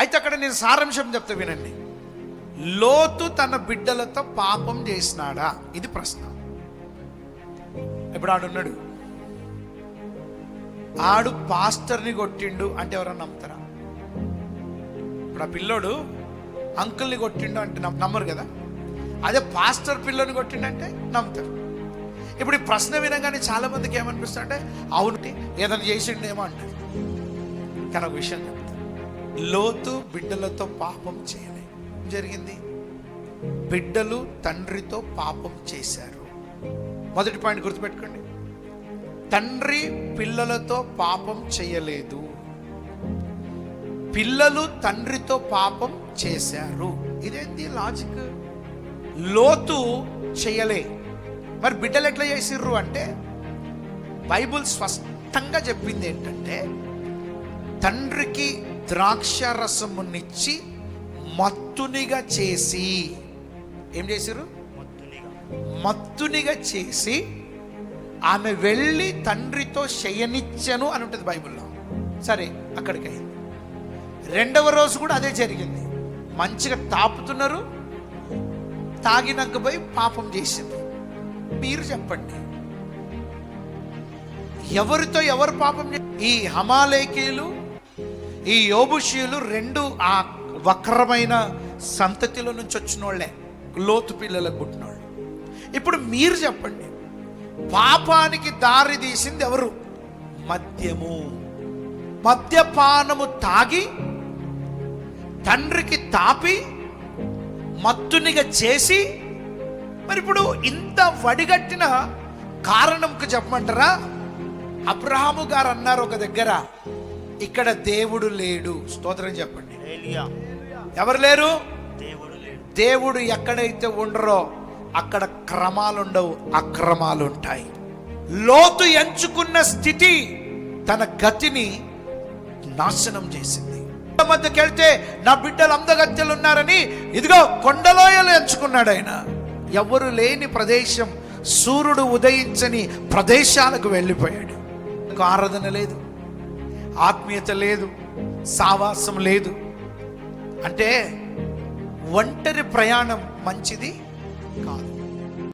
అయితే అక్కడ నేను సారాంశం చెప్తా వినండి. లోతు తన బిడ్డలతో పాపం చేసినాడా? ఇది ప్రశ్న. ఇప్పుడు ఆడున్నాడు. ఆడు పాస్టర్ని కొట్టిండు అంటే ఎవరన్నా నమ్ముతారా? ఇప్పుడు ఆ పిల్లోడు అంకుల్ని కొట్టిండు అంటే నమ్మరు కదా? అదే పాస్టర్ పిల్లని కొట్టిండంటే నమ్ముతారు. ఇప్పుడు ఈ ప్రశ్న వినగానే చాలా మందికి ఏమనిపిస్తుంది అంటే అవును ఏదైనా చేసిండేమో అంటారు. కానీ ఒక విషయం చెప్తా. లోతు బిడ్డలతో పాపం చేయలే. జరిగింది? బిడ్డలు తండ్రితో పాపం చేశారు. మొదటి పాయింట్ గుర్తుపెట్టుకోండి. తండ్రి పిల్లలతో పాపం చేయలేదు. పిల్లలు తండ్రితో పాపం చేశారు. ఇదేంటి లాజిక్ లోతు చేయలే. మరి బిడ్డలు ఎట్లా చేసిర్రు అంటే బైబుల్ స్పష్టంగా చెప్పింది ఏంటంటే తండ్రికి ద్రాక్ష రసమునిచ్చి మత్తునిగా చేసి ఏం చేశారు? మత్తునిగా చేసి ఆమె వెళ్ళి తండ్రితో శయనిచ్చను అని ఉంటుంది బైబిల్లో. సరే అక్కడికి అయింది రెండవ రోజు కూడా అదే జరిగింది. మంచిగా తాపుతున్నారు తాగినాక పోయి పాపం చేసింది. మీరు చెప్పండి. ఎవరితో ఎవరు పాపం చే- ఈ హమాలేకీలు ఈ యోబుషీయులు రెండు ఆ వక్రమైన సంతతిలో నుంచి వచ్చిన వాళ్ళే లోతు పిల్లలకు పుట్టినోళ్ళు. ఇప్పుడు మీరు చెప్పండి పాపానికి దారి తీసింది ఎవరు? మద్యము. మద్యపానము తాగి తండ్రికి తాపి మత్తునిగా చేసి మరి ఇప్పుడు ఇంత వడిగట్టిన కారణంకు చెప్పమంటారా? అబ్రహాము గారు అన్నారు ఒక దగ్గర ఇక్కడ దేవుడు లేడు. స్తోత్రం చెప్పండి. ఎవరు లేరు? దేవుడు లేడు. దేవుడు ఎక్కడైతే ఉండరో అక్కడ క్రమాలు ఉండవు అక్రమాలు ఉంటాయి లోతు ఎంచుకున్న స్థితి తన గతిని నాశనం చేసింది. మధ్యకి వెళ్తే నా బిడ్డలు అందగత్యలు ఉన్నారని ఇదిగో కొండలోయలు ఎంచుకున్నాడు ఆయన. ఎవరు లేని ప్రదేశం సూర్యుడు ఉదయించని ప్రదేశాలకు వెళ్ళిపోయాడు. ఆరాధన లేదు. ఆత్మీయత లేదు సావాసం లేదు. అంటే ఒంటరి ప్రయాణం మంచిది కాదు.